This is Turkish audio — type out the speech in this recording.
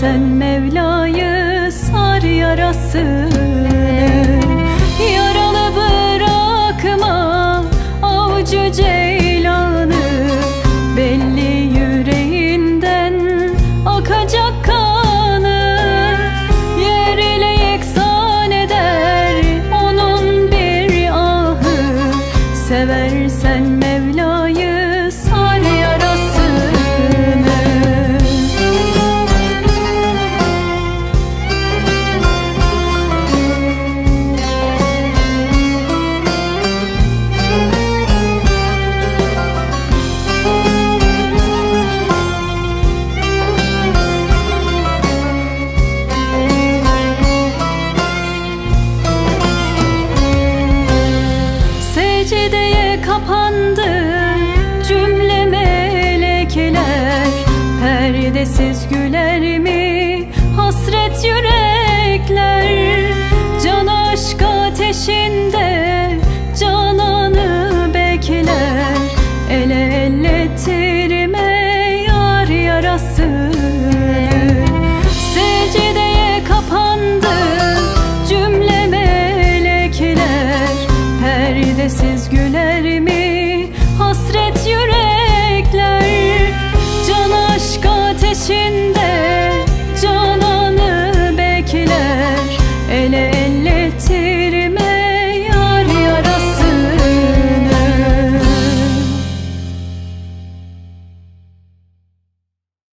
Sen Mevla'yı sar yarasını. Yaralı bırakma avcı ceylanı. Belli yüreğinden akacak kanı. Yer ile yeksan eder onun bir ahı. Sever Secdeye kapandı. Cümle melekler Perdesiz güler mi? Hasret yürekler